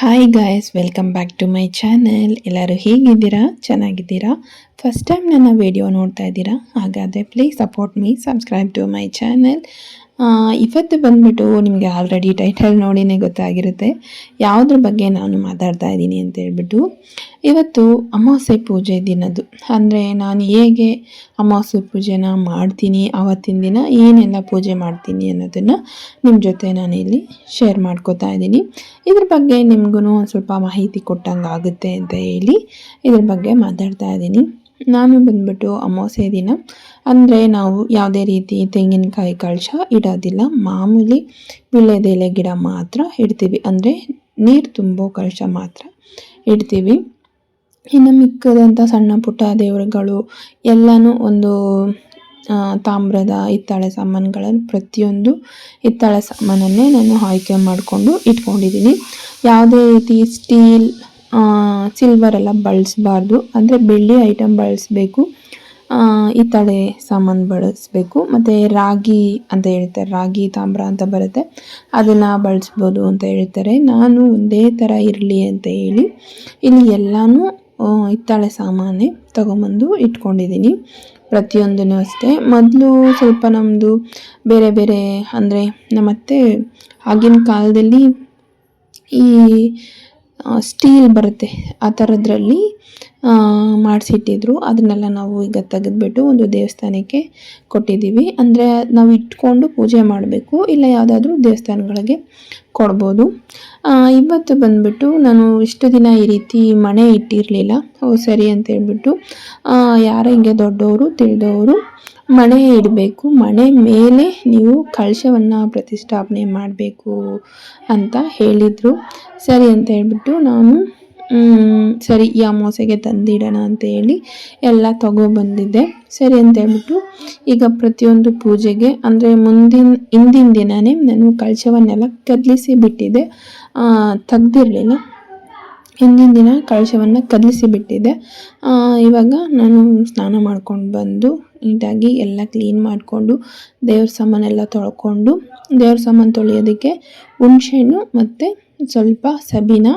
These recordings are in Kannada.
Hi guys welcome back to my channel ಎಲ್ಲರೂ ಹೇಗಿದ್ದೀರಾ? ಚೆನ್ನಾಗಿದ್ದೀರಾ? ಫಸ್ಟ್ ಟೈಮ್ ನನ್ನ ವಿಡಿಯೋ ನೋಡ್ತಾ ಇದ್ದೀರಾ? ಹಾಗಾದರೆ please support me subscribe to my channel ಇವತ್ತು ಬಂದ್ಬಿಟ್ಟು ನಿಮಗೆ ಆಲ್ರೆಡಿ ಟೈಟಲ್ ನೋಡಿನೇ ಗೊತ್ತಾಗಿರುತ್ತೆ. ಯಾವುದ್ರ ಬಗ್ಗೆ ನಾನು ಮಾತಾಡ್ತಾ ಇದ್ದೀನಿ ಅಂತ ಹೇಳ್ಬಿಟ್ಟು, ಇವತ್ತು ಅಮಾವಾಸ್ಯೆ ಪೂಜೆ ದಿನದ್ದು. ಅಂದರೆ ನಾನು ಹೇಗೆ ಅಮಾವಾಸ್ಯೆ ಪೂಜೆನ ಮಾಡ್ತೀನಿ ಆವತ್ತಿನ ದಿನ ಏನೆಲ್ಲ ಪೂಜೆ ಮಾಡ್ತೀನಿ ಅನ್ನೋದನ್ನು ನಿಮ್ಮ ಜೊತೆ ನಾನು ಇಲ್ಲಿ ಶೇರ್ ಮಾಡ್ಕೋತಾ ಇದ್ದೀನಿ. ಇದ್ರ ಬಗ್ಗೆ ನಿಮಗೂ ಸ್ವಲ್ಪ ಮಾಹಿತಿ ಕೊಟ್ಟಂಗೆ ಆಗುತ್ತೆ ಅಂತ ಹೇಳಿ ಇದ್ರ ಬಗ್ಗೆ ಮಾತಾಡ್ತಾ ಇದ್ದೀನಿ. ನಾನು ಬಂದ್ಬಿಟ್ಟು ಅಮಾವಾಸ್ಯೆ ದಿನ. ಅಂದರೆ ನಾವು ಯಾವುದೇ ರೀತಿ ತೆಂಗಿನಕಾಯಿ ಕಳಶ ಇಡೋದಿಲ್ಲ. ಮಾಮೂಲಿ ವೀಳ್ಯದೆಲೆ ಗಿಡ ಮಾತ್ರ ಇಡ್ತೀವಿ. ಅಂದರೆ ನೀರು ತುಂಬೋ ಕಳಶ ಮಾತ್ರ ಇಡ್ತೀವಿ. ಇನ್ನು ಮಿಕ್ಕದಂಥ ಸಣ್ಣ ಪುಟ್ಟ ದೇವರುಗಳು ಎಲ್ಲನೂ ಒಂದು ತಾಮ್ರದ ಹಿತ್ತಾಳೆ ಸಾಮಾನುಗಳನ್ನು ಪ್ರತಿಯೊಂದು ಹಿತ್ತಾಳೆ ಸಾಮಾನನ್ನೇ ನಾನು ಆಯ್ಕೆ ಮಾಡಿಕೊಂಡು ಇಟ್ಕೊಂಡಿದ್ದೀನಿ. ಯಾವುದೇ ರೀತಿ ಸ್ಟೀಲ್ ಸಿಲ್ವರ್ ಎಲ್ಲ ಬಳಸಬಾರ್ದು. ಅಂದರೆ ಬೆಳ್ಳಿ ಐಟಮ್ ಬಳಸಬೇಕು. ಹಿತ್ತಾಳೆ ಸಾಮಾನು ಬಳಸಬೇಕು. ಮತ್ತು ರಾಗಿ ಅಂತ ಹೇಳ್ತಾರೆ. ರಾಗಿ, ತಾಮ್ರ ಅಂತ ಬರುತ್ತೆ. ಅದನ್ನು ಬಳಸ್ಬೋದು ಅಂತ ಹೇಳ್ತಾರೆ. ನಾನು ಒಂದೇ ಥರ ಇರಲಿ ಅಂತ ಹೇಳಿ ಇಲ್ಲಿ ಎಲ್ಲನೂ ಹಿತ್ತಾಳೆ ಸಾಮಾನೇ ತಗೊಂಬಂದು ಇಟ್ಕೊಂಡಿದ್ದೀನಿ. ಪ್ರತಿಯೊಂದೂ ಅಷ್ಟೇ. ಮೊದಲು ಸ್ವಲ್ಪ ನಮ್ಮದು ಬೇರೆ ಬೇರೆ, ಅಂದರೆ ನಮ್ಮತ್ತೆ ಆಗಿನ ಕಾಲದಲ್ಲಿ ಈ ಸ್ಟೀಲ್ ಬರುತ್ತೆ. ಆ ಥರದ್ರಲ್ಲಿ ಮಾಡಿಸಿಟ್ಟಿದ್ರು. ಅದನ್ನೆಲ್ಲ ನಾವು ಈಗ ತೆಗೆದ್ಬಿಟ್ಟು ಒಂದು ದೇವಸ್ಥಾನಕ್ಕೆ ಕೊಟ್ಟಿದ್ದೀವಿ. ಅಂದರೆ ನಾವು ಇಟ್ಕೊಂಡು ಪೂಜೆ ಮಾಡಬೇಕು. ಇಲ್ಲ ಯಾವುದಾದ್ರೂ ದೇವಸ್ಥಾನಗಳಿಗೆ ಕೊಡ್ಬೋದು. ಇವತ್ತು ಬಂದುಬಿಟ್ಟು ನಾನು ಇಷ್ಟು ದಿನ ಈ ರೀತಿ ಮಣೆ ಇಟ್ಟಿರಲಿಲ್ಲ. ಓ, ಸರಿ ಅಂತೇಳ್ಬಿಟ್ಟು ಯಾರ ಹಿಂಗೆ ದೊಡ್ಡವರು, ತಿಳಿದವರು ಮಣೆ ಇಡಬೇಕು. ಮಣೆ ಮೇಲೆ ನೀವು ಕಳಶವನ್ನು ಪ್ರತಿಷ್ಠಾಪನೆ ಮಾಡಬೇಕು ಅಂತ ಹೇಳಿದರು. ಸರಿ ಅಂತ ಹೇಳ್ಬಿಟ್ಟು ನಾನು ಸರಿ, ಈ ಅಮಾವಾಸ್ಯೆಗೆ ತಂದಿಡೋಣ ಅಂತ ಹೇಳಿ ಎಲ್ಲ ತಗೊಬಂದಿದ್ದೆ ಸರಿ ಅಂತ ಹೇಳ್ಬಿಟ್ಟು ಈಗ ಪ್ರತಿಯೊಂದು ಪೂಜೆಗೆ, ಅಂದರೆ ಮುಂದಿನ, ಹಿಂದಿನ ದಿನವೇ ನಾನು ಕಳಶವನ್ನೆಲ್ಲ ಕದಲಿಸಿ ಬಿಟ್ಟಿದ್ದೆ. ತೆಗ್ದಿರಲಿಲ್ಲ. ಹಿಂದಿನ ದಿನ ಕಳಶವನ್ನು ಕದಲಿಸಿ ಬಿಟ್ಟಿದ್ದೆ ಇವಾಗ ನಾನು ಸ್ನಾನ ಮಾಡ್ಕೊಂಡು ಬಂದು ನೀಟಾಗಿ ಎಲ್ಲ ಕ್ಲೀನ್ ಮಾಡಿಕೊಂಡು ದೇವ್ರ ಸಾಮಾನೆಲ್ಲ ತೊಳ್ಕೊಂಡು, ದೇವ್ರ ಸಾಮಾನು ತೊಳೆಯೋದಕ್ಕೆ ಹುಣ್ಸೆಹಣ್ಣು ಮತ್ತು ಸ್ವಲ್ಪ ಸಬೀನ,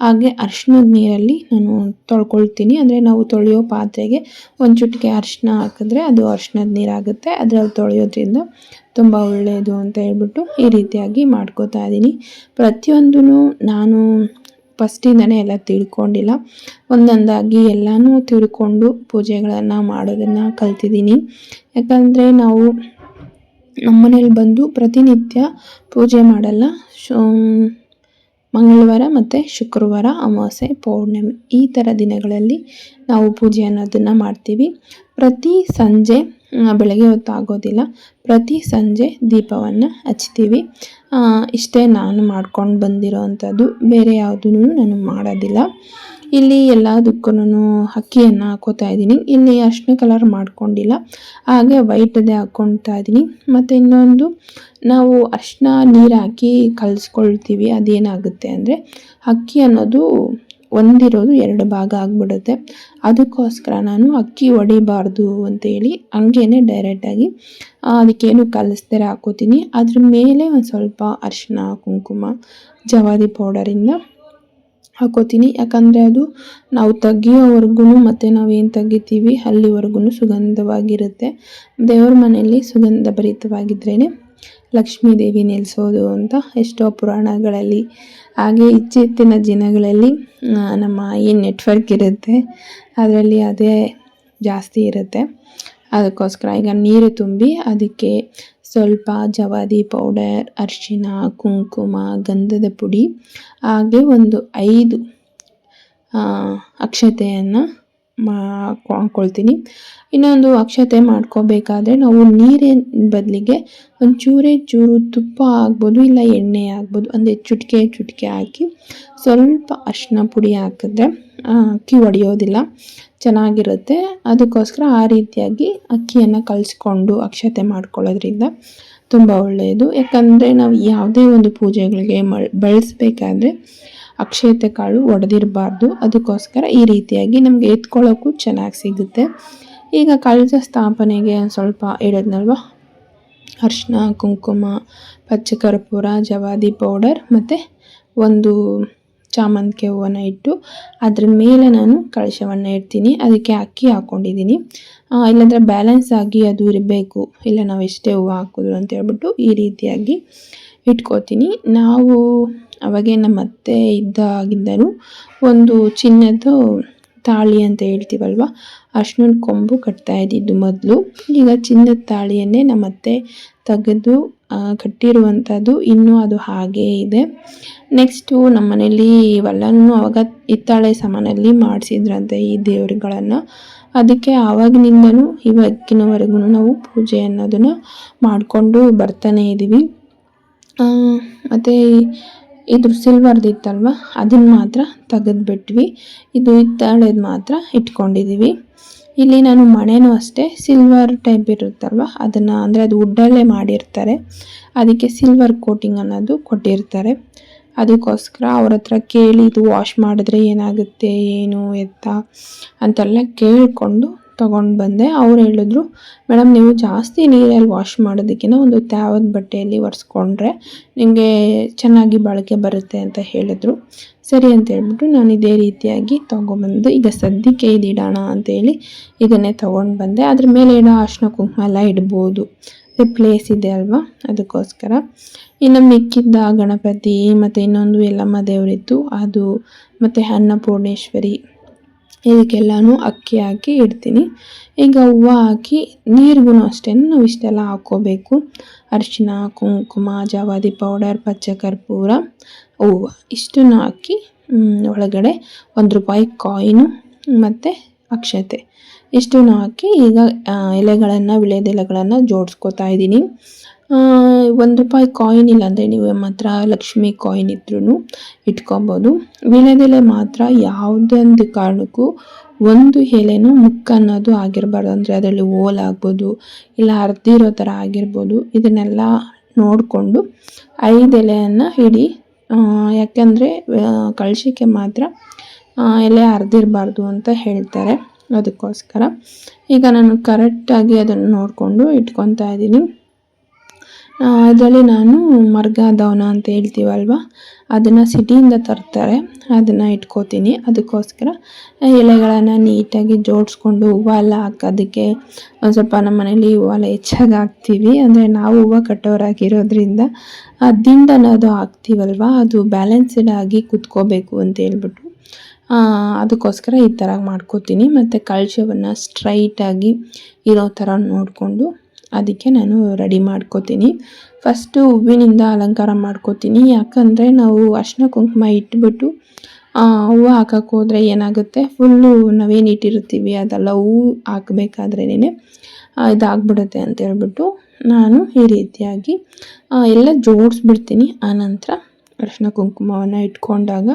ಹಾಗೆ ಅರ್ಶಿನದ ನೀರಲ್ಲಿ ನಾನು ತೊಳ್ಕೊಳ್ತೀನಿ. ಅಂದರೆ ನಾವು ತೊಳೆಯೋ ಪಾತ್ರೆಗೆ ಒಂದು ಚುಟಿಕೆ ಅರಿಶಿನ ಹಾಕಿದ್ರೆ ಅದು ಅರ್ಶಿನದ ನೀರಾಗುತ್ತೆ ಅದರಲ್ಲಿ ತೊಳೆಯೋದ್ರಿಂದ ತುಂಬ ಒಳ್ಳೆಯದು ಅಂತ ಹೇಳ್ಬಿಟ್ಟು ಈ ರೀತಿಯಾಗಿ ಮಾಡ್ಕೋತಾ ಇದ್ದೀನಿ ಪ್ರತಿಯೊಂದೂ ನಾನು ಫಸ್ಟಿಂದನೇ ಎಲ್ಲ ತಿಳ್ಕೊಂಡಿಲ್ಲ. ಒಂದೊಂದಾಗಿ ಎಲ್ಲನೂ ತಿಳ್ಕೊಂಡು ಪೂಜೆಗಳನ್ನು ಮಾಡೋದನ್ನು ಕಲ್ತಿದ್ದೀನಿ. ಯಾಕಂದರೆ ನಾವು ನಮ್ಮನೇಲಿ ಬಂದು ಪ್ರತಿನಿತ್ಯ ಪೂಜೆ ಮಾಡಲ್ಲ. ಮಂಗಳವಾರ ಮತ್ತು ಶುಕ್ರವಾರ ಅಮಾವಾಸ್ಯೆ, ಪೌರ್ಣಮಿ ಈ ಥರ ದಿನಗಳಲ್ಲಿ ನಾವು ಪೂಜೆ ಅನ್ನೋದನ್ನು ಮಾಡ್ತೀವಿ. ಪ್ರತಿ ಸಂಜೆ ಬೆಳಗ್ಗೆ ಹೊತ್ತು ಆಗೋದಿಲ್ಲ. ಪ್ರತಿ ಸಂಜೆ ದೀಪವನ್ನು ಹಚ್ತೀವಿ. ಇಷ್ಟೇ ನಾನು ಮಾಡ್ಕೊಂಡು ಬಂದಿರೋ ಅಂಥದ್ದು ಬೇರೆ ಯಾವುದೂ ನಾನು ಮಾಡೋದಿಲ್ಲ. ಇಲ್ಲಿ ಎಲ್ಲದಕ್ಕೂ ಅಕ್ಕಿಯನ್ನು ಹಾಕೋತಾ ಇದ್ದೀನಿ. ಇಲ್ಲಿ ಅರ್ಶಿನ ಕಲರ್ ಮಾಡ್ಕೊಂಡಿಲ್ಲ. ಹಾಗೆ ವೈಟದೇ ಹಾಕ್ಕೊತಾ ಇದ್ದೀನಿ. ಮತ್ತು ಇನ್ನೊಂದು, ನಾವು ಅರ್ಶಿನ ನೀರು ಹಾಕಿ ಕಲಿಸ್ಕೊಳ್ತೀವಿ. ಅದೇನಾಗುತ್ತೆ ಅಂದರೆ, ಅಕ್ಕಿ ಅನ್ನೋದು ಒಂದಿರೋದು ಎರಡು ಭಾಗ ಆಗಿಬಿಡುತ್ತೆ. ಅದಕ್ಕೋಸ್ಕರ ನಾನು ಅಕ್ಕಿ ಹೊಡಿಬಾರ್ದು ಅಂತೇಳಿ ಹಂಗೇನೆ ಡೈರೆಕ್ಟಾಗಿ ಅದಕ್ಕೇನು ಕಲಿಸ್ತಾರೆ ಹಾಕೋತೀನಿ. ಅದ್ರ ಮೇಲೆ ಒಂದು ಸ್ವಲ್ಪ ಅರಿಶಿನ ಕುಂಕುಮ ಜವಾದಿ ಪೌಡರಿಂದ ಹಾಕೋತೀನಿ. ಯಾಕಂದರೆ ಅದು ನಾವು ತೆಗಿಯೋವರೆಗೂ ಮತ್ತು ಏನು ತೆಗಿತೀವಿ ಅಲ್ಲಿವರೆಗೂ ಸುಗಂಧವಾಗಿರುತ್ತೆ. ದೇವ್ರ ಮನೆಯಲ್ಲಿ ಸುಗಂಧ ಭರಿತವಾಗಿದ್ರೇ ಲಕ್ಷ್ಮೀ ದೇವಿ ನೆಲೆಸೋದು ಅಂತ ಎಷ್ಟೋ ಪುರಾಣಗಳಲ್ಲಿ. ಹಾಗೆ ಇತ್ತೀಚಿನ ದಿನಗಳಲ್ಲಿ ನಮ್ಮ ಏನು ನೆಟ್ವರ್ಕ್ ಇರುತ್ತೆ. ಅದರಲ್ಲಿ ಅದೇ ಜಾಸ್ತಿ ಇರುತ್ತೆ. ಅದಕ್ಕೋಸ್ಕರ ಈಗ ನೀರು ತುಂಬಿ ಅದಕ್ಕೆ ಸ್ವಲ್ಪ ಜವಾದಿ ಪೌಡರ್ ಅರಿಶಿನ ಕುಂಕುಮ, ಗಂಧದ ಪುಡಿ, ಹಾಗೆ ಒಂದು ಐದು ಅಕ್ಷತೆಯನ್ನು ಮಾಡ್ಕೊಳ್ತೀನಿ. ಇನ್ನೊಂದು ಅಕ್ಷತೆ ಮಾಡ್ಕೋಬೇಕಾದ್ರೆ ನಾವು ನೀರಿನ ಬದಲಿಗೆ ಒಂದು ಚೂರೇ ಚೂರು ತುಪ್ಪ ಆಗ್ಬೋದು ಇಲ್ಲ ಎಣ್ಣೆ ಆಗ್ಬೋದು. ಅಂದರೆ ಚುಟಿಕೆ ಚುಟಿಕೆ ಹಾಕಿ ಸ್ವಲ್ಪ ಅರಿಶಿನ ಪುಡಿ ಹಾಕಿದ್ರೆ ಅಕ್ಕಿ ಒಡೆಯೋದಿಲ್ಲ, ಚೆನ್ನಾಗಿರುತ್ತೆ. ಅದಕ್ಕೋಸ್ಕರ ಆ ರೀತಿಯಾಗಿ ಅಕ್ಕಿಯನ್ನು ಕಲಿಸ್ಕೊಂಡು ಅಕ್ಷತೆ ಮಾಡ್ಕೊಳ್ಳೋದ್ರಿಂದ ತುಂಬ ಒಳ್ಳೆಯದು. ಯಾಕಂದರೆ ನಾವು ಯಾವುದೇ ಒಂದು ಪೂಜೆಗಳಿಗೆ ಮ ಬಳಸಬೇಕಾದ್ರೆ ಅಕ್ಷತೆ ಕಾಳು ಒಡೆದಿರಬಾರ್ದು. ಅದಕ್ಕೋಸ್ಕರ ಈ ರೀತಿಯಾಗಿ ನಮಗೆ ಎತ್ಕೊಳ್ಳೋಕ್ಕೂ ಚೆನ್ನಾಗಿ ಸಿಗುತ್ತೆ. ಈಗ ಕಳಸ ಸ್ಥಾಪನೆಗೆ ಸ್ವಲ್ಪ ಹೇಳಿದ್ನಲ್ವ? ಅರಿಶಿನ ಕುಂಕುಮ, ಪಚ್ಚ ಕರ್ಪೂರ, ಜವಾದಿ ಪೌಡರ್ ಮತ್ತು ಒಂದು ಚಾಮಂತಿಗೆ ಹೂವನ್ನು ಇಟ್ಟು ಅದ್ರ ಮೇಲೆ ನಾನು ಕಳಶವನ್ನು ಇಡ್ತೀನಿ. ಅದಕ್ಕೆ ಅಕ್ಕಿ ಹಾಕ್ಕೊಂಡಿದ್ದೀನಿ ಇಲ್ಲಾಂದರೆ ಬ್ಯಾಲೆನ್ಸ್ ಆಗಿ ಅದು ಇರಬೇಕು. ಇಲ್ಲ ನಾವು ಎಷ್ಟೇ ಹೂವು ಹಾಕಿದ್ರು ಅಂತ ಹೇಳ್ಬಿಟ್ಟು ಈ ರೀತಿಯಾಗಿ ಇಟ್ಕೋತೀನಿ. ನಾವು ಅವಾಗೆ ನಮ್ಮ ಅತ್ತೆ ಇದ್ದಾಗಿದ್ದರು ಒಂದು ಚಿನ್ನದ ತಾಳಿ ಅಂತ ಹೇಳ್ತೀವಲ್ವ? ಅರ್ಶಿನ ಕೊಂಬು ಕಟ್ತಾ ಇದ್ದಿದ್ದು ಮೊದಲು. ಈಗ ಚಿನ್ನದ ತಾಳಿಯನ್ನೇ ನಮ್ಮ ಅತ್ತೆ ತೆಗೆದು ಕಟ್ಟಿರುವಂಥದ್ದು ಇನ್ನೂ ಅದು ಹಾಗೇ ಇದೆ. ನೆಕ್ಸ್ಟು ನಮ್ಮ ಮನೇಲಿ ಇವೆಲ್ಲನೂ ಅವಾಗ ಹಿತ್ತಾಳೆ ಸಾಮಾನಲ್ಲಿ ಮಾಡಿಸಿದ್ರಂತೆ ಈ ದೇವರುಗಳನ್ನು. ಅದಕ್ಕೆ ಆವಾಗಿನಿಂದನೂ ಇವತ್ತಿನವರೆಗೂ ನಾವು ಪೂಜೆ ಅನ್ನೋದನ್ನು ಮಾಡಿಕೊಂಡು ಬರ್ತಾನೆ ಇದ್ದೀವಿ ಮತ್ತೆ ಇದ್ರ ಸಿಲ್ವರ್ದು ಇತ್ತಲ್ವ? ಅದನ್ನ ಮಾತ್ರ ತೆಗೆದ್ಬಿಟ್ವಿ ಇದು ಇತ್ತಳೆದು ಮಾತ್ರ ಇಟ್ಕೊಂಡಿದ್ದೀವಿ ಇಲ್ಲಿ ನಾನು ಮಣೆನೂ ಅಷ್ಟೇ ಸಿಲ್ವರ್ ಟೈಪ್ ಇರುತ್ತಲ್ವ? ಅದನ್ನು ಅಂದರೆ ಅದು ವುಡ್ಡಲ್ಲೇ ಮಾಡಿರ್ತಾರೆ. ಅದಕ್ಕೆ ಸಿಲ್ವರ್ ಕೋಟಿಂಗ್ ಅನ್ನೋದು ಕೊಟ್ಟಿರ್ತಾರೆ. ಅದಕ್ಕೋಸ್ಕರ ಅವ್ರ ಹತ್ರ ಕೇಳಿ ಇದು ವಾಶ್ ಮಾಡಿದ್ರೆ ಏನಾಗುತ್ತೆ, ಏನು, ಎತ್ತ ಅಂತೆಲ್ಲ ಕೇಳಿಕೊಂಡು ತಗೊಂಡು ಬಂದೆ. ಅವ್ರು ಹೇಳಿದ್ರು, ಮೇಡಮ್, ನೀವು ಜಾಸ್ತಿ ನೀರಲ್ಲಿ ವಾಶ್ ಮಾಡೋದಕ್ಕಿಂತ ಒಂದು ತ್ಯಾವದ ಬಟ್ಟೆಯಲ್ಲಿ ಒರೆಸ್ಕೊಂಡ್ರೆ ನಿಮಗೆ ಚೆನ್ನಾಗಿ ಬಾಳಿಕೆ ಬರುತ್ತೆ ಅಂತ ಹೇಳಿದ್ರು. ಸರಿ ಅಂತ ಹೇಳ್ಬಿಟ್ಟು ನಾನು ಇದೇ ರೀತಿಯಾಗಿ ತೊಗೊಂಬಂದು ಈಗ ಸದ್ಯಕ್ಕೆ ಇದು ಇಡೋಣ ಅಂತೇಳಿ ಇದನ್ನೇ ತೊಗೊಂಡು ಬಂದೆ. ಅದ್ರ ಮೇಲೆ ಇಡೋ ಅರ್ಶಿನ ಕುಂಕುಮ ಎಲ್ಲ ಇಡ್ಬೋದು. ಪ್ಲೇಸ್ ಇದೆ ಅಲ್ವಾ? ಅದಕ್ಕೋಸ್ಕರ. ಇನ್ನು ಮಿಕ್ಕಿದ್ದ ಗಣಪತಿ ಮತ್ತು ಇನ್ನೊಂದು ಯಲ್ಲಮ್ಮ ದೇವರಿತ್ತು. ಅದು ಮತ್ತು ಅನ್ನಪೂರ್ಣೇಶ್ವರಿ ಇದಕ್ಕೆಲ್ಲನೂ ಅಕ್ಕಿ ಹಾಕಿ ಇಡ್ತೀನಿ. ಈಗ ಹೂವು ಹಾಕಿ ನೀರಿಗೂ ಅಷ್ಟೇ, ನಾವು ಇಷ್ಟೆಲ್ಲ ಹಾಕ್ಕೋಬೇಕು. ಅರಿಶಿನ ಕುಂಕುಮ ಜವಾದಿ ಪೌಡರ್ ಪಚ್ಚ ಕರ್ಪೂರ, ಹೂವು ಇಷ್ಟನ್ನು ಹಾಕಿ ಒಳಗಡೆ ಒಂದು ರೂಪಾಯಿ ಕಾಯಿನು ಮತ್ತು ಅಕ್ಷತೆ ಇಷ್ಟನ್ನು ಹಾಕಿ ಈಗ ಎಲೆಗಳನ್ನು ವಿಳೆದೆಲೆಗಳನ್ನು ಜೋಡಿಸ್ಕೋತಾ ಇದ್ದೀನಿ. ಒಂದು ರೂಪಾಯಿ ಕಾಯಿನ್ ಇಲ್ಲಾಂದರೆ ನೀವು ನಿಮ್ಮ ಹತ್ರ ಲಕ್ಷ್ಮಿ ಕಾಯಿನ್ ಇದ್ರೂ ಇಟ್ಕೊಬೋದು. ವೀಳ್ಯದೆಲೆ ಮಾತ್ರ ಯಾವುದೊಂದು ಕಾರಣಕ್ಕೂ ಒಂದು ಎಲೆನೂ ಮುಕ್ಕ ಅನ್ನೋದು ಆಗಿರಬಾರ್ದು. ಅಂದರೆ ಅದರಲ್ಲಿ ಓಲ್ ಆಗ್ಬೋದು, ಇಲ್ಲ ಅರ್ದಿರೋ ಥರ ಆಗಿರ್ಬೋದು. ಇದನ್ನೆಲ್ಲ ನೋಡಿಕೊಂಡು ಐದು ಎಲೆಯನ್ನು ಹಿಡಿ ಯಾಕೆಂದರೆ ಕಳಿಸಿಕೆ ಮಾತ್ರ ಎಲೆ ಅರ್ದಿರಬಾರ್ದು ಅಂತ ಹೇಳ್ತಾರೆ ಅದಕ್ಕೋಸ್ಕರ. ಈಗ ನಾನು ಕರೆಕ್ಟಾಗಿ ಅದನ್ನು ನೋಡಿಕೊಂಡು ಇಟ್ಕೊತಾ ಇದ್ದೀನಿ. ಅದರಲ್ಲಿ ನಾನು ಮರ್ಗ ದವನ ಅಂತ ಹೇಳ್ತೀವಲ್ವ? ಅದನ್ನು ಸಿಟಿಯಿಂದ ತರ್ತಾರೆ. ಅದನ್ನು ಇಟ್ಕೋತೀನಿ. ಅದಕ್ಕೋಸ್ಕರ ಎಲೆಗಳನ್ನು ನೀಟಾಗಿ ಜೋಡಿಸ್ಕೊಂಡು ಹೂವು ಎಲ್ಲ ಹಾಕೋದಕ್ಕೆ ಒಂದು ಸ್ವಲ್ಪ ನಮ್ಮ ಮನೇಲಿ ಹೂವು ಎಲ್ಲ ಹೆಚ್ಚಾಗಿ ಹಾಕ್ತೀವಿ. ಅಂದರೆ ನಾವು ಹೂವು ಕಟ್ಟೋರಾಗಿರೋದ್ರಿಂದ ಆ ಅನ್ನೋದು ಹಾಕ್ತೀವಲ್ವ? ಅದು ಬ್ಯಾಲೆನ್ಸ್ಡ್ ಆಗಿ ಕುತ್ಕೋಬೇಕು ಅಂತ ಹೇಳ್ಬಿಟ್ಟು. ಅದಕ್ಕೋಸ್ಕರ ಈ ಥರ ಮಾಡ್ಕೋತೀನಿ. ಮತ್ತು ಕಳಶವನ್ನು ಸ್ಟ್ರೈಟಾಗಿ ಇರೋ ಥರ ನೋಡಿಕೊಂಡು ಅದಕ್ಕೆ ನಾನು ರೆಡಿ ಮಾಡ್ಕೋತೀನಿ. ಫಸ್ಟು ಹೂವಿನಿಂದ ಅಲಂಕಾರ ಮಾಡ್ಕೋತೀನಿ. ಯಾಕಂದರೆ ನಾವು ಅರ್ಶಿನ ಕುಂಕುಮ ಇಟ್ಬಿಟ್ಟು ಹೂವು ಹಾಕಕ್ಕೆ ಹೋದರೆ ಏನಾಗುತ್ತೆ? ಫುಲ್ಲು ನಾವೇನು ಇಟ್ಟಿರ್ತೀವಿ ಅದೆಲ್ಲ ಹೂವು ಹಾಕಬೇಕಾದ್ರೇನೆ ಇದಾಗ್ಬಿಡುತ್ತೆ ಅಂತ ಹೇಳ್ಬಿಟ್ಟು ನಾನು ಈ ರೀತಿಯಾಗಿ ಎಲ್ಲ ಜೋಡಿಸ್ಬಿಡ್ತೀನಿ. ಆನಂತರ ಅರಿಶಿನ ಕುಂಕುಮವನ್ನು ಇಟ್ಕೊಂಡಾಗ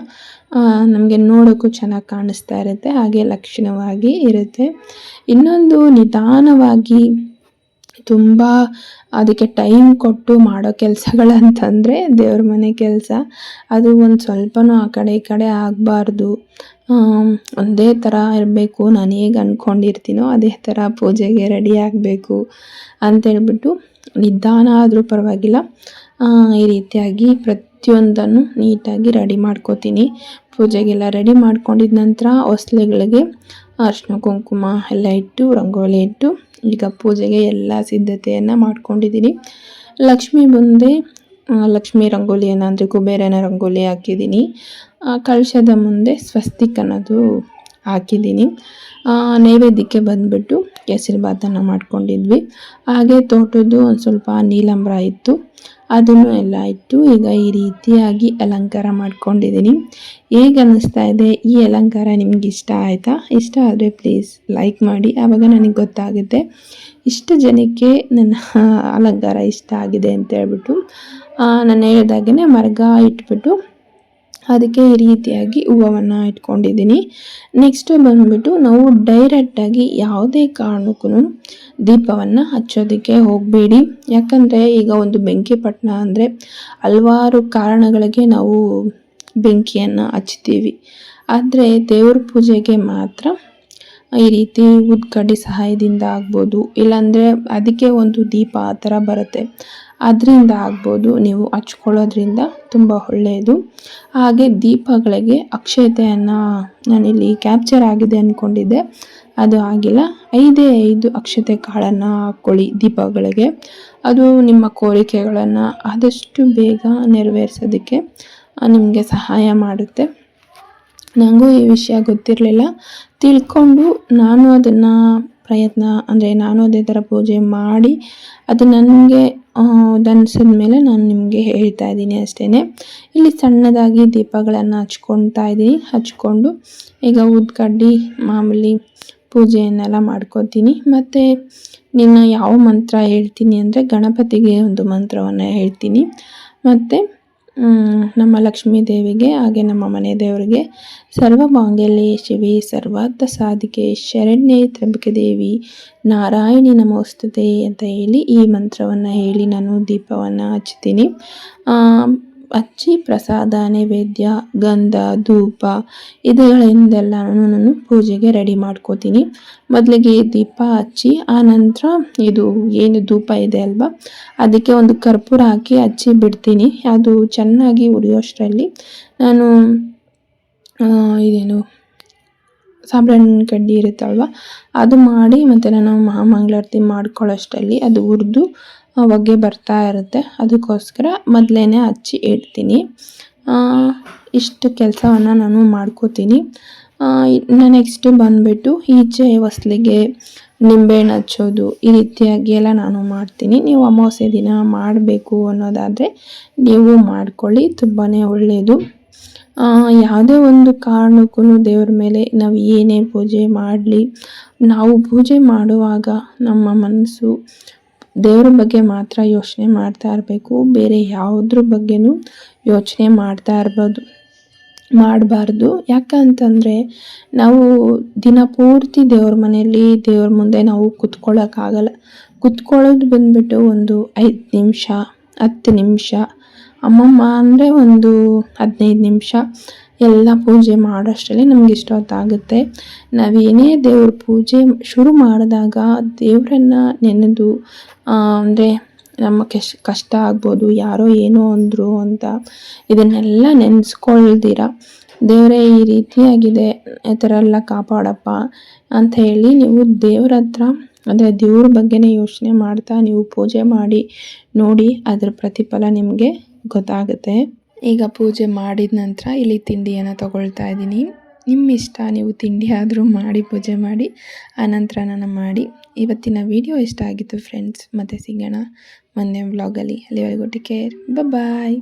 ನಮಗೆ ನೋಡೋಕ್ಕೂ ಚೆನ್ನಾಗಿ ಕಾಣಿಸ್ತಾ ಇರುತ್ತೆ. ಹಾಗೆ ಲಕ್ಷಣವಾಗಿ ಇರುತ್ತೆ. ಇನ್ನೊಂದು ನಿಧಾನವಾಗಿ ತುಂಬ ಅದಕ್ಕೆ ಟೈಮ್ ಕೊಟ್ಟು ಮಾಡೋ ಕೆಲಸಗಳಂತಂದರೆ ದೇವ್ರ ಮನೆ ಕೆಲಸ. ಅದು ಒಂದು ಸ್ವಲ್ಪನೂ ಆ ಕಡೆ ಈ ಕಡೆ ಆಗಬಾರ್ದು. ಒಂದೇ ಥರ ಇರಬೇಕು. ನಾನು ಹೇಗೆ ಅಂದ್ಕೊಂಡಿರ್ತೀನೋ ಅದೇ ಥರ ಪೂಜೆಗೆ ರೆಡಿ ಆಗಬೇಕು ಅಂತೇಳ್ಬಿಟ್ಟು ನಿಧಾನ ಆದರೂ ಪರವಾಗಿಲ್ಲ. ಈ ರೀತಿಯಾಗಿ ಪ್ರತಿಯೊಂದನ್ನು ನೀಟಾಗಿ ರೆಡಿ ಮಾಡ್ಕೋತೀನಿ. ಪೂಜೆಗೆಲ್ಲ ರೆಡಿ ಮಾಡ್ಕೊಂಡಿದ ನಂತರ ಹೊಸ್ಲೆಗಳಿಗೆ ಅರಿಶಿನ, ಕುಂಕುಮ ಎಲ್ಲ ಇಟ್ಟು, ರಂಗೋಲಿ ಇಟ್ಟು ಈಗ ಪೂಜೆಗೆ ಎಲ್ಲ ಸಿದ್ಧತೆಯನ್ನು ಮಾಡ್ಕೊಂಡಿದ್ದೀನಿ. ಲಕ್ಷ್ಮಿ ಮುಂದೆ ಲಕ್ಷ್ಮೀ ರಂಗೋಲಿಯನ್ನು ಅಂದರೆ ಕುಬೇರನ ರಂಗೋಲಿ ಹಾಕಿದ್ದೀನಿ. ಕಳಶದ ಮುಂದೆ ಸ್ವಸ್ತಿಕ್ ಅನ್ನೋದು ಹಾಕಿದ್ದೀನಿ. ನೈವೇದ್ಯಕ್ಕೆ ಬಂದುಬಿಟ್ಟು ಕೇಸರಿ ಭಾತನ್ನು ಮಾಡ್ಕೊಂಡಿದ್ವಿ. ಹಾಗೆ ತೋಟದ್ದು ಒಂದು ಸ್ವಲ್ಪ ನೀಲಂಬ್ರ ಇತ್ತು. ಅದನ್ನು ಎಲ್ಲ ಇಟ್ಟು ಈಗ ಈ ರೀತಿಯಾಗಿ ಅಲಂಕಾರ ಮಾಡ್ಕೊಂಡಿದ್ದೀನಿ. ಹೇಗೆ ಅನ್ನಿಸ್ತಾ ಇದೆ? ಈ ಅಲಂಕಾರ ನಿಮ್ಗೆ ಇಷ್ಟ ಆಯಿತಾ? ಇಷ್ಟ ಆದರೆ ಪ್ಲೀಸ್ ಲೈಕ್ ಮಾಡಿ. ಆವಾಗ ನನಗೆ ಗೊತ್ತಾಗುತ್ತೆ ಇಷ್ಟು ಜನಕ್ಕೆ ನನ್ನ ಅಲಂಕಾರ ಇಷ್ಟ ಆಗಿದೆ ಅಂತ ಹೇಳ್ಬಿಟ್ಟು ನಾನು ಹೇಳಿದಾಗೆ ಮರಗ ಇಟ್ಬಿಟ್ಟು ಅದಕ್ಕೆ ಈ ರೀತಿಯಾಗಿ ಹೂವನ್ನು ಇಟ್ಕೊಂಡಿದ್ದೀನಿ. ನೆಕ್ಸ್ಟ್ ಬಂದುಬಿಟ್ಟು ನಾವು ಡೈರೆಕ್ಟಾಗಿ ಯಾವುದೇ ಕಾರಣಕ್ಕೂ ದೀಪವನ್ನು ಹಚ್ಚೋದಕ್ಕೆ ಹೋಗಬೇಡಿ. ಯಾಕಂದರೆ ಈಗ ಒಂದು ಬೆಂಕಿ ಪಟ್ಟಣ ಅಂದರೆ ಹಲವಾರು ಕಾರಣಗಳಿಗೆ ನಾವು ಬೆಂಕಿಯನ್ನು ಹಚ್ತೀವಿ. ಆದರೆ ದೇವ್ರ ಪೂಜೆಗೆ ಮಾತ್ರ ಈ ರೀತಿ ಉದ್ಕಡ್ಡಿ ಸಹಾಯದಿಂದ ಆಗ್ಬೋದು. ಇಲ್ಲಾಂದರೆ ಅದಕ್ಕೆ ಒಂದು ದೀಪ ಆ ಥರ ಬರುತ್ತೆ. ಅದರಿಂದ ಆಗ್ಬೋದು ನೀವು ಹಚ್ಕೊಳ್ಳೋದ್ರಿಂದ ತುಂಬ ಒಳ್ಳೆಯದು. ಹಾಗೆ ದೀಪಗಳಿಗೆ ಅಕ್ಷತೆಯನ್ನು ನಾನಿಲ್ಲಿ ಕ್ಯಾಪ್ಚರ್ ಆಗಿದೆ ಅಂದ್ಕೊಂಡಿದ್ದೆ ಅದು ಆಗಿಲ್ಲ. ಐದೇ ಐದು ಅಕ್ಷತೆ ಕಾಳನ್ನು ಹಾಕ್ಕೊಳ್ಳಿ ದೀಪಗಳಿಗೆ. ಅದು ನಿಮ್ಮ ಕೋರಿಕೆಗಳನ್ನು ಆದಷ್ಟು ಬೇಗ ನೆರವೇರಿಸೋದಕ್ಕೆ ನಿಮಗೆ ಸಹಾಯ ಮಾಡುತ್ತೆ. ನನಗೂ ಈ ವಿಷಯ ಗೊತ್ತಿರಲಿಲ್ಲ. ತಿಳ್ಕೊಂಡು ನಾನು ಅದನ್ನು ಪ್ರಯತ್ನ ಅಂದರೆ ನಾನು ಅದೇ ಥರ ಪೂಜೆ ಮಾಡಿ ಅದು ನನಗೆ ಅನ್ಸಿದ ಮೇಲೆ ನಾನು ನಿಮಗೆ ಹೇಳ್ತಾ ಇದ್ದೀನಿ ಅಷ್ಟೇ ಇಲ್ಲಿ ಸಣ್ಣದಾಗಿ ದೀಪಗಳನ್ನು ಹಚ್ಕೊತಾ ಇದ್ದೀನಿ. ಹಚ್ಕೊಂಡು ಈಗ ಉದ್ಕಡ್ಡಿ ಮಾಮೂಲಿ ಪೂಜೆಯನ್ನೆಲ್ಲ ಮಾಡ್ಕೋತೀನಿ. ಮತ್ತು ನಿನ್ನ ಯಾವ ಮಂತ್ರ ಹೇಳ್ತೀನಿ ಅಂದರೆ ಗಣಪತಿಗೆ ಒಂದು ಮಂತ್ರವನ್ನು ಹೇಳ್ತೀನಿ. ಮತ್ತು ನಮ್ಮ ಲಕ್ಷ್ಮೀ ದೇವಿಗೆ ಹಾಗೆ ನಮ್ಮ ಮನೆ ದೇವರಿಗೆ ಸರ್ವ ಮಾಂಗಲ್ಯ ಶಿವಿ, ಸರ್ವಾರ್ಥ ಸಾಧಿಕೆ, ಶರಣ್ಯ ತ್ರಂಬಿಕೆ ದೇವಿ, ನಾರಾಯಣಿ ನಮೋಸ್ತುತೆ ಅಂತ ಹೇಳಿ ಈ ಮಂತ್ರವನ್ನು ಹೇಳಿ ನಾನು ದೀಪವನ್ನು ಹಚ್ತೀನಿ ಹಚ್ಚಿ ಪ್ರಸಾದ, ನೈವೇದ್ಯ, ಗಂಧ, ಧೂಪ ಇದುಗಳಿಂದೆಲ್ಲನೂ ನಾನು ಪೂಜೆಗೆ ರೆಡಿ ಮಾಡ್ಕೋತೀನಿ. ಮೊದಲಿಗೆ ದೀಪ ಹಚ್ಚಿ ಆನಂತರ ನಂತರ ಇದು ಏನು ಧೂಪ ಇದೆ ಅಲ್ವಾ, ಅದಕ್ಕೆ ಒಂದು ಕರ್ಪೂರ ಹಾಕಿ ಹಚ್ಚಿ ಬಿಡ್ತೀನಿ. ಅದು ಚೆನ್ನಾಗಿ ಉರಿಯೋಷ್ಟರಲ್ಲಿ ನಾನು ಇದೇನು, ಸಾಂಬ್ರಾಣಿ ಕಡ್ಡಿ ಇರುತ್ತಲ್ವ, ಅದು ಮಾಡಿ ಮತ್ತು ನಾನು ಮಹಾಮಂಗಳಾರತಿ ಮಾಡ್ಕೊಳ್ಳೋಷ್ಟರಲ್ಲಿ ಅದು ಹುರಿದು ಹೊಗೆ ಬರ್ತಾ ಇರುತ್ತೆ. ಅದಕ್ಕೋಸ್ಕರ ಮೊದಲೇ ಹಚ್ಚಿ ಇಡ್ತೀನಿ. ಇಷ್ಟು ಕೆಲಸವನ್ನು ನಾನು ಮಾಡ್ಕೋತೀನಿ. ನೆಕ್ಸ್ಟ್ ಬಂದುಬಿಟ್ಟು ಈಚೆ ಹೊಸ್ಲಿಗೆ ನಿಂಬೆಹಣ್ಣು ಹಚ್ಚೋದು ಈ ರೀತಿಯಾಗಿ ಎಲ್ಲ ನಾನು ಮಾಡ್ತೀನಿ. ನೀವು ಅಮಾವಾಸ್ಯೆ ದಿನ ಮಾಡಬೇಕು ಅನ್ನೋದಾದರೆ ನೀವು ಮಾಡ್ಕೊಳ್ಳಿ ತುಂಬಾ ಒಳ್ಳೆಯದು ಯಾವುದೇ ಒಂದು ಕಾರಣಕ್ಕೂ ದೇವ್ರ ಮೇಲೆ ನಾವು ಏನೇ ಪೂಜೆ ಮಾಡಲಿ, ನಾವು ಪೂಜೆ ಮಾಡುವಾಗ ನಮ್ಮ ಮನಸ್ಸು ದೇವ್ರ ಬಗ್ಗೆ ಮಾತ್ರ ಯೋಚನೆ ಮಾಡ್ತಾ ಇರಬೇಕು. ಬೇರೆ ಯಾವುದ್ರ ಬಗ್ಗೆನೂ ಯೋಚನೆ ಮಾಡ್ತಾ ಇರ್ಬೋದು, ಮಾಡಬಾರ್ದು. ಯಾಕಂತಂದರೆ ನಾವು ದಿನ ಪೂರ್ತಿ ದೇವ್ರ ಮನೆಯಲ್ಲಿ, ದೇವ್ರ ಮುಂದೆ ನಾವು ಕುತ್ಕೊಳ್ಳೋಕ್ಕಾಗಲ್ಲ ಕುತ್ಕೊಳ್ಳೋದು ಬಂದುಬಿಟ್ಟು ಒಂದು ಐದು ನಿಮಿಷ, ಹತ್ತು ನಿಮಿಷ, ಅಮ್ಮಮ್ಮ ಅಂದರೆ ಒಂದು ಹದಿನೈದು ನಿಮಿಷ. ಎಲ್ಲ ಪೂಜೆ ಮಾಡೋಷ್ಟರಲ್ಲಿ ನಮ್ಗೆ ಇಷ್ಟೊತ್ತಾಗುತ್ತೆ. ನಾವೇನೇ ದೇವ್ರ ಪೂಜೆ ಶುರು ಮಾಡಿದಾಗ ದೇವರನ್ನು ನೆನೆದು ಅಂದರೆ ನಮ್ಮ ಕಷ್ಟ ಆಗ್ಬೋದು, ಯಾರೋ ಏನೋ ಅಂದರು ಅಂತ ಇದನ್ನೆಲ್ಲ ನೆನೆಸ್ಕೊಳ್ದಿರ? ದೇವರೇ ಈ ರೀತಿಯಾಗಿದೆ, ಈ ಥರ ಎಲ್ಲ ಕಾಪಾಡಪ್ಪ ಅಂತ ಹೇಳಿ ನೀವು ದೇವ್ರ ಹತ್ರ, ಅಂದರೆ ದೇವ್ರ ಬಗ್ಗೆನೇ ಯೋಚನೆ ಮಾಡ್ತಾ ನೀವು ಪೂಜೆ ಮಾಡಿ ನೋಡಿ ಅದರ ಪ್ರತಿಫಲ ನಿಮಗೆ ಗೊತ್ತಾಗುತ್ತೆ. ಈಗ ಪೂಜೆ ಮಾಡಿದ ನಂತರ ಇಲ್ಲಿ ತಿಂಡಿಯನ್ನು ತಗೊಳ್ತಾ ಇದ್ದೀನಿ. ನಿಮ್ಮ ಇಷ್ಟ ನೀವು ತಿಂಡಿ ಆದರೂ ಮಾಡಿ, ಪೂಜೆ ಮಾಡಿ ಆನಂತರ ನಾನು ಮಾಡಿ. ಇವತ್ತಿನ ವಿಡಿಯೋ ಇಷ್ಟ ಆಗಿತ್ತು ಫ್ರೆಂಡ್ಸ್ ಮತ್ತೆ ಸಿಗೋಣ ಮೊನ್ನೆ ವ್ಲಾಗಲ್ಲಿ ಅಲ್ಲಿವರೆಗೂ ಟೇಕ್ ಕೇರ್ ಬಾಯ್